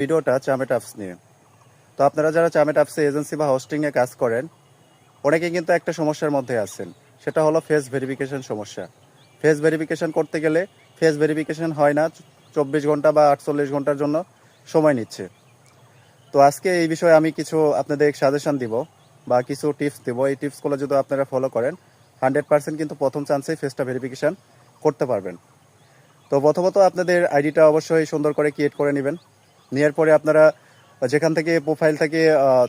ভিডিওটা চামেট অ্যাপস নিয়ে। তো আপনারা যারা চামেট অ্যাপসে এজেন্সি বা হোস্টিংয়ে কাজ করেন অনেকে কিন্তু একটা সমস্যার মধ্যে আছেন। সেটা হলো ফেস ভেরিফিকেশন সমস্যা। ফেস ভেরিফিকেশন করতে গেলে ফেস ভেরিফিকেশন হয় না, চব্বিশ ঘণ্টা বা আটচল্লিশ ঘণ্টার জন্য সময় নিচ্ছে। তো আজকে এই বিষয়ে আমি কিছু আপনাদের সাজেশন দিব বা কিছু টিপস দিব। এই টিপসগুলো যদি আপনারা ফলো করেন, হান্ড্রেড পার্সেন্ট কিন্তু প্রথম চান্সেই ফেসটা ভেরিফিকেশন করতে পারবেন। তো প্রথমত আপনাদের আইডিটা অবশ্যই সুন্দর করে ক্রিয়েট করে নেবেন। নেওয়ার পরে আপনারা যেখান থেকে প্রোফাইল থেকে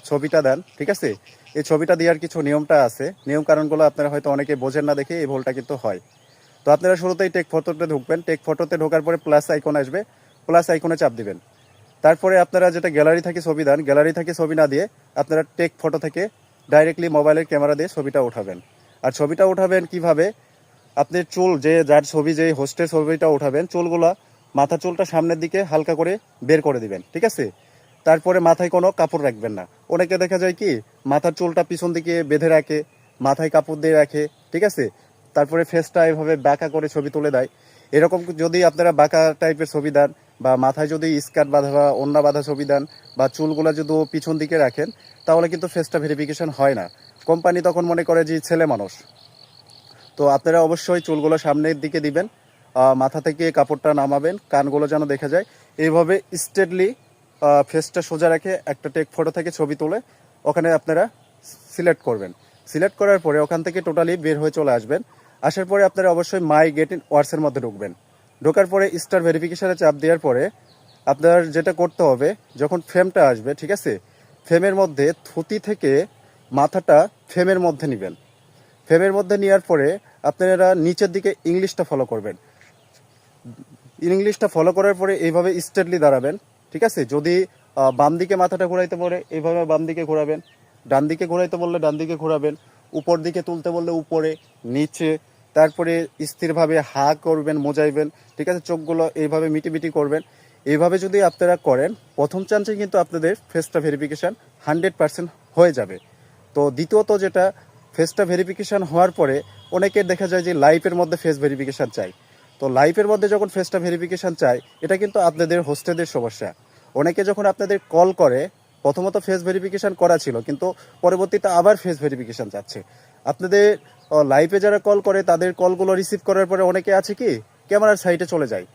ছবিটা দেন, ঠিক আছে? এই ছবিটা দেওয়ার কিছু নিয়মটা আছে। নিয়ম কারণগুলো আপনারা হয়তো অনেকে বোঝেন না দেখে, এই ভুলটা কিন্তু হয়। তো আপনারা শুরুতেই টেক ফটোতে ঢুকবেন। টেক ফটোতে ঢোকার পরে প্লাস আইকন আসবে। প্লাস আইকনে চাপ দিবেন। তারপরে আপনারা যেটা গ্যালারি থেকে ছবি দেন গ্যালারি থেকে ছবি না দিয়ে আপনারা টেক ফটো থেকে ডাইরেক্টলি মোবাইলের ক্যামেরা দিয়ে ছবিটা উঠাবেন। আর ছবিটা উঠাবেন কীভাবে? আপনি চুল, যে, যার ছবি, যে হোস্টের ছবিটা উঠাবেন, চুলগুলা মাথা চুলটা সামনের দিকে হালকা করে বের করে দিবেন, ঠিক আছে? তারপরে মাথায় কোনো কাপড় রাখবেন না। অনেকে দেখা যায় কি, মাথার চুলটা পিছন দিকে বেঁধে রাখে, মাথায় কাপড় দিয়ে রাখে, ঠিক আছে? তারপরে ফেসটা এভাবে বাঁকা করে ছবি তুলে দেয়। এরকম যদি আপনারা বাঁকা টাইপের ছবি দেন বা মাথায় যদি স্কার্ট বাঁধা বা ওন্না বাঁধা ছবি দেন বা চুলগুলো যদি পিছন দিকে রাখেন, তাহলে কিন্তু ফেসটা ভেরিফিকেশন হয় না। কোম্পানি তখন মনে করে যে ছেলে মানুষ। তো আপনারা অবশ্যই চুলগুলো সামনের দিকে দিবেন মাথা থেকে কাপড়টা নামাবেন, কানগুলো যেন দেখা যায়। এইভাবে স্ট্রেটলি ফেসটা সোজা রেখে একটা টেক ফটো থেকে ছবি তুলে ওখানে আপনারা সিলেক্ট করবেন। সিলেক্ট করার পরে ওখান থেকে টোটালি বের হয়ে চলে আসবেন। আসার পরে আপনারা অবশ্যই মাই গেট ইন ওয়ার্সের মধ্যে ঢুকবেন। ঢোকার পরে স্টার ভেরিফিকেশনে চাপ দেওয়ার পরে আপনার যেটা করতে হবে, যখন ফ্রেমটা আসবে, ঠিক আছে? ফ্রেমের মধ্যে থুতি থেকে মাথাটা ফ্রেমের মধ্যে নেবেন। ফ্রেমের মধ্যে নেওয়ার পরে আপনারা নিচের দিকে ইংলিশটা ফলো করবেন। ইংলিশটা ফলো করার পরে এইভাবে স্ট্রেটলি দাঁড়াবেন, ঠিক আছে? যদি বাম দিকে মাথাটা ঘোরাইতে বলে, এইভাবে বাম দিকে ঘোরাবেন, ডান দিকে ঘোরাইতে বললে ডান দিকে ঘোরাবেন, উপর দিকে তুলতে বললে উপরে, নিচে, তারপরে স্থিরভাবে হা করবেন, মোজাইবেন, ঠিক আছে? চোখগুলো এইভাবে মিটিমিটি করবেন। এইভাবে যদি আপনারা করেন, প্রথম চান্সে কিন্তু আপনাদের ফেসটা ভেরিফিকেশান হান্ড্রেড পার্সেন্ট হয়ে যাবে। তো দ্বিতীয়ত যেটা ফেসটা ভেরিফিকেশান হওয়ার পরে অনেকের দেখা যায় যে লাইফের মধ্যে ফেস ভেরিফিকেশান চাই। তো লাইফের মধ্যে যখন ফেসটা ভেরিফিকেশান চাই এটা কিন্তু আপনাদের হোস্টেদের সমস্যা। অনেকে যখন আপনাদের কল করে, প্রথমত ফেস ভেরিফিকেশান করা ছিল, কিন্তু পরবর্তীতে আবার ফেস ভেরিফিকেশান চাচ্ছে আপনাদের লাইফে যারা কল করে, তাদের কলগুলো রিসিভ করার পরে অনেকে আছে কি ক্যামেরার সাইটে চলে যায়।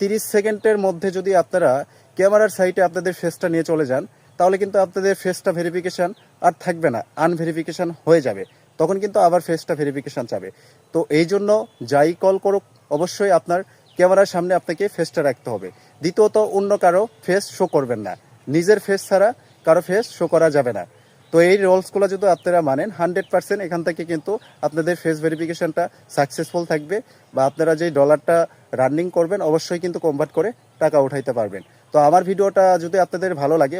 তিরিশ সেকেন্ডের মধ্যে যদি আপনারা ক্যামেরার সাইটে আপনাদের ফেসটা নিয়ে চলে যান, তাহলে কিন্তু আপনাদের ফেসটা ভেরিফিকেশান আর থাকবে না আনভেরিফিকেশন হয়ে যাবে। তখন কিন্তু আবার ফেসটা ভেরিফিকেশন চাবে। তো এই জন্য যাই কল করুক, অবশ্যই আপনার ক্যামেরার সামনে আপনাকে ফেসটা রাখতে হবে। দ্বিতীয়ত, অন্য কারও ফেস শো করবেন না। নিজের ফেস ছাড়া কারও ফেস শো করা যাবে না। তো এই রোলসগুলো যদি আপনারা মানেন হান্ড্রেড পার্সেন্ট এখান থেকে কিন্তু আপনাদের ফেস ভেরিফিকেশনটা সাকসেসফুল থাকবে বা আপনারা যেই ডলারটা রানিং করবেন, অবশ্যই কিন্তু কনভার্ট করে টাকা উঠাইতে পারবেন। তো আমার ভিডিওটা যদি আপনাদের ভালো লাগে